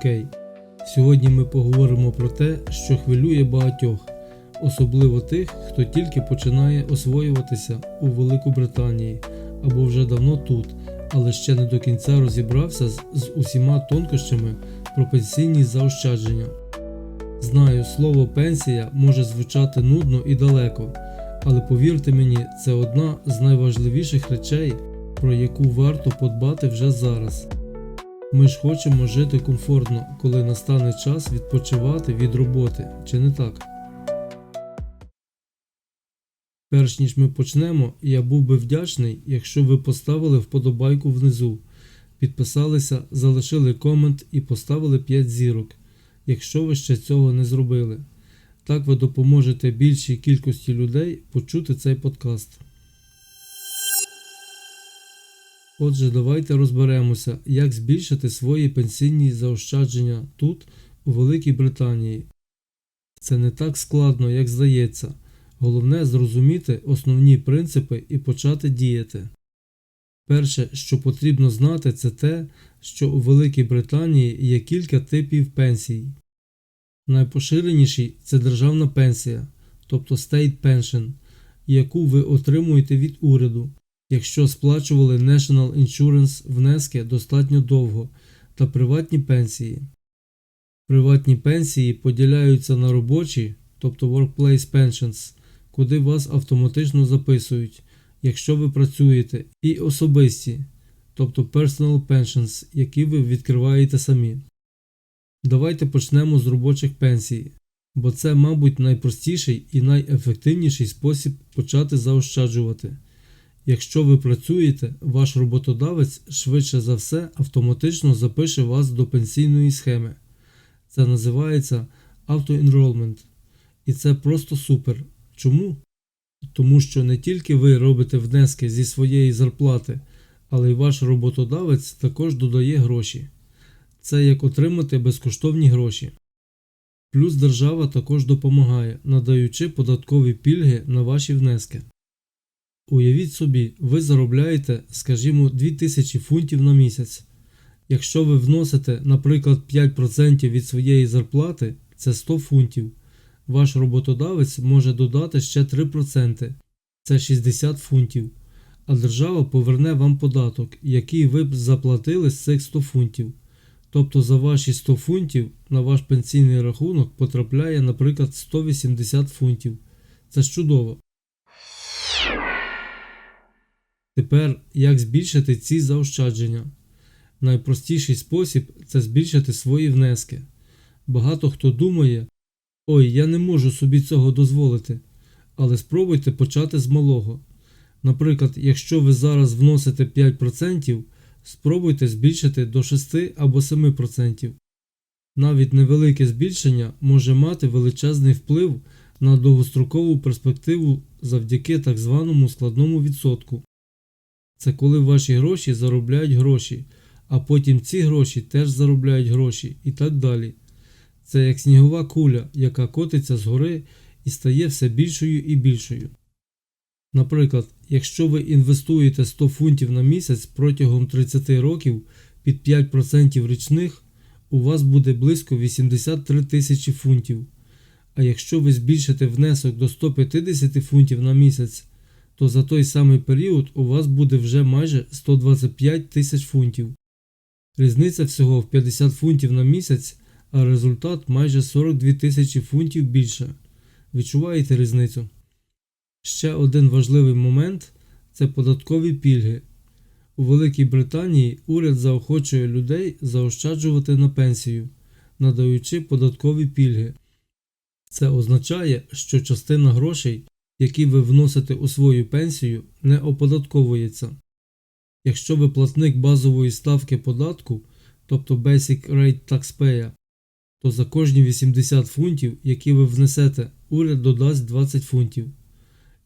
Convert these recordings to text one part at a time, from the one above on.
UK. Сьогодні ми поговоримо про те, що хвилює багатьох, особливо тих, хто тільки починає освоюватися у Велику Британії або вже давно тут, але ще не до кінця розібрався з, з усіма тонкощами про пенсійні заощадження. Знаю, слово пенсія може звучати нудно і далеко, але повірте мені, це одна з найважливіших речей, про яку варто подбати вже зараз. Ми ж хочемо жити комфортно, коли настане час відпочивати від роботи, чи не так? Перш ніж ми почнемо, я був би вдячний, якщо ви поставили вподобайку внизу, підписалися, залишили комент і поставили 5 зірок, якщо ви ще цього не зробили. Так ви допоможете більшій кількості людей почути цей подкаст. Отже, давайте розберемося, як збільшити свої пенсійні заощадження тут, у Великій Британії. Це не так складно, як здається. Головне зрозуміти основні принципи і почати діяти. Перше, що потрібно знати, це те, що у Великій Британії є кілька типів пенсій. Найпоширеніший це державна пенсія, тобто State Pension, яку ви отримуєте від уряду якщо сплачували National Insurance внески достатньо довго та приватні пенсії. Приватні пенсії поділяються на робочі, тобто Workplace Pensions, куди вас автоматично записують, якщо ви працюєте, і особисті, тобто Personal Pensions, які ви відкриваєте самі. Давайте почнемо з робочих пенсій, бо це, мабуть, найпростіший і найефективніший спосіб почати заощаджувати. Якщо ви працюєте, ваш роботодавець швидше за все автоматично запише вас до пенсійної схеми. Це називається автоенролмент. І це просто супер. Чому? Тому що не тільки ви робите внески зі своєї зарплати, але й ваш роботодавець також додає гроші. Це як отримати безкоштовні гроші. Плюс держава також допомагає, надаючи податкові пільги на ваші внески. Уявіть собі, ви заробляєте, скажімо, 2000 фунтів на місяць. Якщо ви вносите, наприклад, 5% від своєї зарплати, це 100 фунтів. Ваш роботодавець може додати ще 3%, це 60 фунтів. А держава поверне вам податок, який ви б заплатили з цих 100 фунтів. Тобто за ваші 100 фунтів на ваш пенсійний рахунок потрапляє, наприклад, 180 фунтів. Це ж чудово. Тепер як збільшити ці заощадження? Найпростіший спосіб це збільшити свої внески. Багато хто думає, ой, я не можу собі цього дозволити, але спробуйте почати з малого. Наприклад, якщо ви зараз вносите 5%, спробуйте збільшити до 6 або 7%. Навіть невелике збільшення може мати величезний вплив на довгострокову перспективу завдяки так званому складному відсотку. Це коли ваші гроші заробляють гроші, а потім ці гроші теж заробляють гроші і так далі. Це як снігова куля, яка котиться згори і стає все більшою і більшою. Наприклад, якщо ви інвестуєте 100 фунтів на місяць протягом 30 років під 5% річних, у вас буде близько 83 тисячі фунтів. А якщо ви збільшите внесок до 150 фунтів на місяць, то за той самий період у вас буде вже майже 125 тисяч фунтів. Різниця всього в 50 фунтів на місяць, а результат майже 42 тисячі фунтів більше. Відчуваєте різницю? Ще один важливий момент це податкові пільги. У Великій Британії уряд заохочує людей заощаджувати на пенсію, надаючи податкові пільги. Це означає, що частина грошей які ви вносите у свою пенсію, не оподатковується. Якщо ви платник базової ставки податку, тобто Basic Rate Taxpayer, то за кожні 80 фунтів, які ви внесете, уряд додасть 20 фунтів.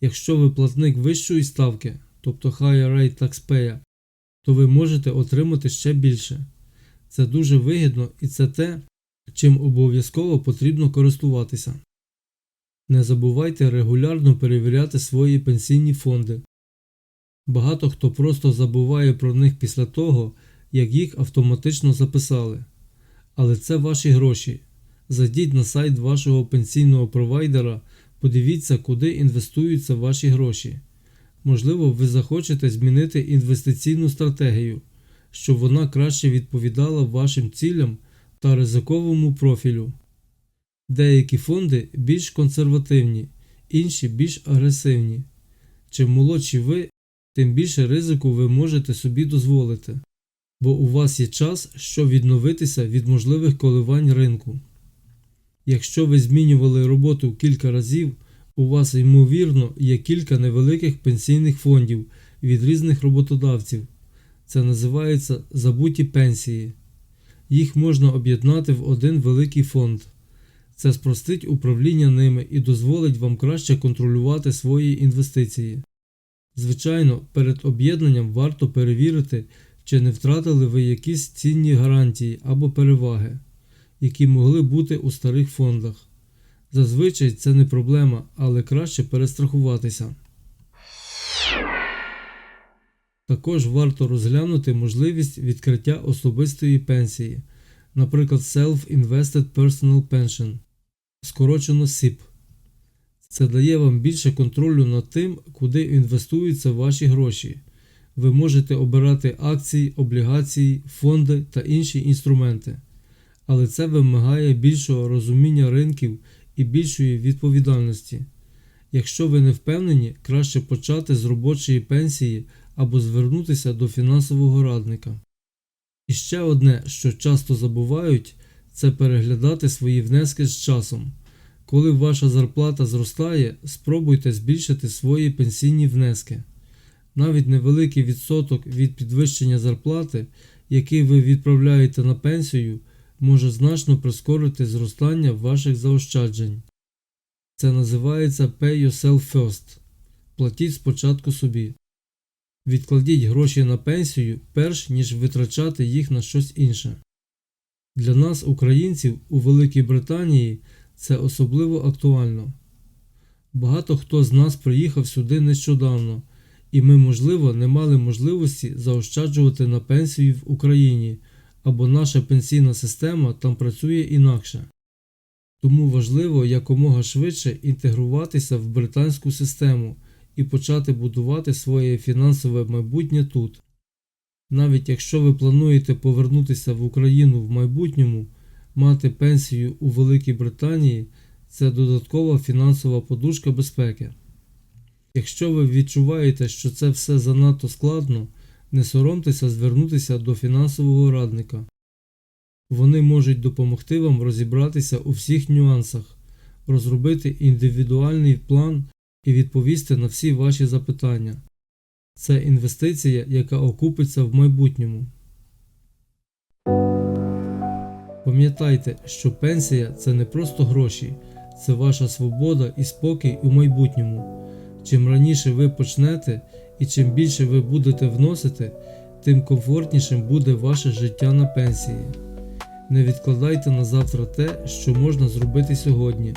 Якщо ви платник вищої ставки, тобто Higher Rate Taxpayer, то ви можете отримати ще більше. Це дуже вигідно і це те, чим обов'язково потрібно користуватися. Не забувайте регулярно перевіряти свої пенсійні фонди. Багато хто просто забуває про них після того, як їх автоматично записали. Але це ваші гроші. Зайдіть на сайт вашого пенсійного провайдера, подивіться, куди інвестуються ваші гроші. Можливо, ви захочете змінити інвестиційну стратегію, щоб вона краще відповідала вашим цілям та ризиковому профілю. Деякі фонди більш консервативні, інші більш агресивні. Чим молодші ви, тим більше ризику ви можете собі дозволити, бо у вас є час, щоб відновитися від можливих коливань ринку. Якщо ви змінювали роботу кілька разів, у вас, ймовірно, є кілька невеликих пенсійних фондів від різних роботодавців. Це називається забуті пенсії. Їх можна об'єднати в один великий фонд. Це спростить управління ними і дозволить вам краще контролювати свої інвестиції. Звичайно, перед об'єднанням варто перевірити, чи не втратили ви якісь цінні гарантії або переваги, які могли бути у старих фондах. Зазвичай це не проблема, але краще перестрахуватися. Також варто розглянути можливість відкриття особистої пенсії, наприклад, Self-Invested Personal Pension, скорочено SIP. Це дає вам більше контролю над тим, куди інвестуються ваші гроші. Ви можете обирати акції, облігації, фонди та інші інструменти. Але це вимагає більшого розуміння ринків і більшої відповідальності. Якщо ви не впевнені, краще почати з робочої пенсії або звернутися до фінансового радника. І ще одне, що часто забувають, це переглядати свої внески з часом. Коли ваша зарплата зростає, спробуйте збільшити свої пенсійні внески. Навіть невеликий відсоток від підвищення зарплати, який ви відправляєте на пенсію, може значно прискорити зростання ваших заощаджень. Це називається Pay Yourself First. Платіть спочатку собі. Відкладіть гроші на пенсію, перш ніж витрачати їх на щось інше. Для нас, українців, у Великій Британії це особливо актуально. Багато хто з нас приїхав сюди нещодавно, і ми, можливо, не мали можливості заощаджувати на пенсію в Україні або наша пенсійна система там працює інакше. Тому важливо якомога швидше інтегруватися в британську систему і почати будувати своє фінансове майбутнє тут. Навіть якщо ви плануєте повернутися в Україну в майбутньому, мати пенсію у Великій Британії це додаткова фінансова подушка безпеки. Якщо ви відчуваєте, що це все занадто складно, не соромтеся звернутися до фінансового радника. Вони можуть допомогти вам розібратися у всіх нюансах, розробити індивідуальний план і відповісти на всі ваші запитання. Це інвестиція, яка окупиться в майбутньому. Пам'ятайте, що пенсія це не просто гроші, це ваша свобода і спокій у майбутньому. Чим раніше ви почнете і чим більше ви будете вносити, тим комфортнішим буде ваше життя на пенсії. Не відкладайте на завтра те, що можна зробити сьогодні.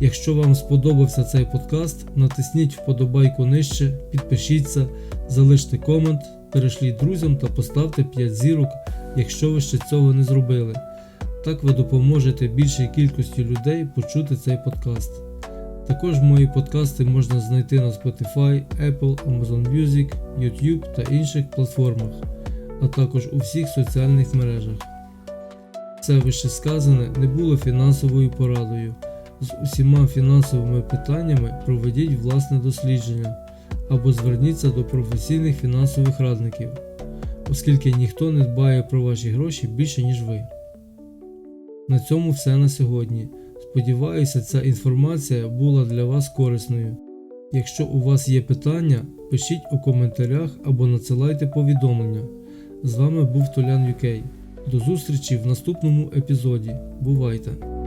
Якщо вам сподобався цей подкаст, натисніть вподобайку нижче, підпишіться, залиште комент, перешліть друзям та поставте 5 зірок, якщо ви ще цього не зробили. Так ви допоможете більшій кількості людей почути цей подкаст. Також мої подкасти можна знайти на Spotify, Apple, Amazon Music, YouTube та інших платформах, а також у всіх соціальних мережах. Все вище сказане не було фінансовою порадою. З усіма фінансовими питаннями проведіть власне дослідження або зверніться до професійних фінансових радників, оскільки ніхто не дбає про ваші гроші більше, ніж ви. На цьому все на сьогодні. Сподіваюся, ця інформація була для вас корисною. Якщо у вас є питання, пишіть у коментарях або надсилайте повідомлення. З вами був Толян UK. До зустрічі в наступному епізоді. Бувайте!